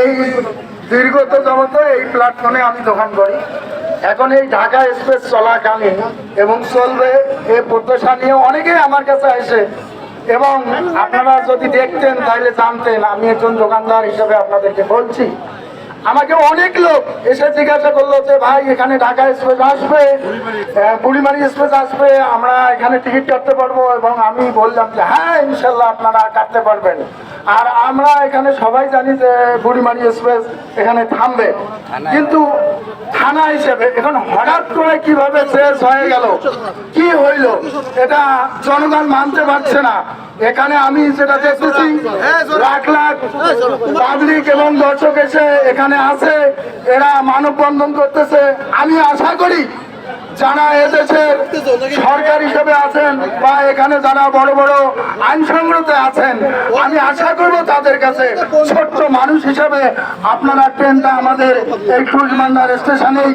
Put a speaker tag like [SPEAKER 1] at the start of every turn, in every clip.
[SPEAKER 1] এই এই আমি দোকান করি। এখন এই ঢাকা চলাকালীন এবং চলবে অনেকেই আমার কাছে আসে। এবং আপনারা যদি দেখতেন তাহলে জানতেন, আমি একজন দোকানদার হিসেবে আপনাদেরকে বলছি। আমাকে অনেক লোক এসে জিজ্ঞাসা করল যে, ভাই, এখানে ঢাকা এক্সপ্রেস আসবে? বুড়িমারি এক্সপ্রেস আসবে? আমরা এখানে টিকিট কাটতে পারব? এবং আমি বললাম যে হ্যাঁ ইনশাল্লাহ আপনারা কাটতে পারবেন। আর আমরা এখানে সবাই জানি যে বুড়িমারি এক্সপ্রেস এখানে থামবে। কিন্তু থানা হিসেবে এখন হঠাৎ করে কীভাবে শেষ হয়ে গেল? কি হইল? এটা জনগণ মানতে পারছে না। এখানে আমি যেটা দেখতেছি লাখ লাখ পাবলিক এবং দর্শক এসে এখানে আছে। এরা মানববন্ধন করতেছে। আমি আশা করি যারা এদেশের সরকার হিসেবে আছেন বা এখানে যারা বড় বড় আইন সংগ্রহে আছেন আমি আশা করব তাদের কাছে ছোট্ট মানুষ হিসাবে আপনারা ট্রেনটা আমাদের এই টুজমান্ডার স্টেশনেই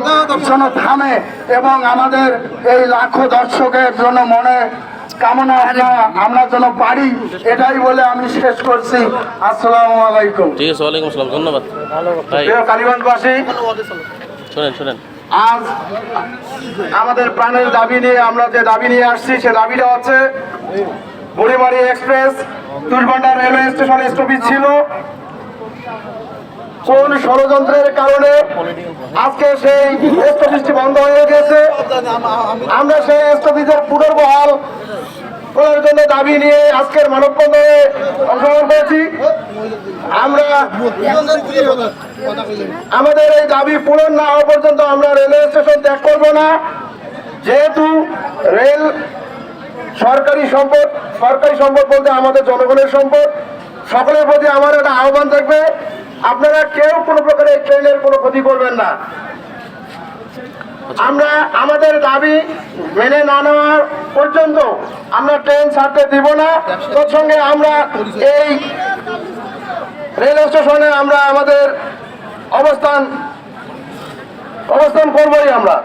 [SPEAKER 1] যেন থামে এবং আমাদের এই লাখো দর্শকের জন্য মনে কামনা আমরা আমরা যেন পারি এটাই বলে আমি শেষ করছি। আসসালামু আলাইকুম।
[SPEAKER 2] ঠিক আছে ওয়ালাইকুম আসসালাম ধন্যবাদ।
[SPEAKER 1] কালীগঞ্জবাসী
[SPEAKER 2] শোনেন শোনেন।
[SPEAKER 1] আজ আমাদের প্রাণের দাবি নিয়ে আমরা যে দাবি নিয়ে আসছি সে দাবিটা হচ্ছে Burimari express Tulbanda railway station stoppage ছিল। কোন ষড়যন্ত্রের কারণে আজকে সেই স্টপেজটি বন্ধ হয়ে গেছে? আমরা সেই স্টপেজের পুনর্বহাল করার জন্য দাবি নিয়ে আজকের মানববন্ধনে অংশগ্রহণ করেছি। আমরা আমাদের এই দাবি পূরণ না হওয়া পর্যন্ত আমরা রেলওয়ে স্টেশন ত্যাগ করব না। যেহেতু রেল সরকারি সম্পদ সরকারি সম্পদ বলতে আমাদের জনগণের সম্পদ। সকলের প্রতি আমার একটা আহ্বান থাকবে, আপনারা কেউ কোনো প্রকারে ট্রেনের কোনো ক্ষতি করবেন না। আমরা, আমাদের দাবি মেনে না নেওয়ার পর্যন্ত আমরা ট্রেন ছাড়তে দিব না। তোর সঙ্গে আমরা এই রেল স্টেশনে আমরা আমাদের অবস্থান অবস্থান করবই আমরা।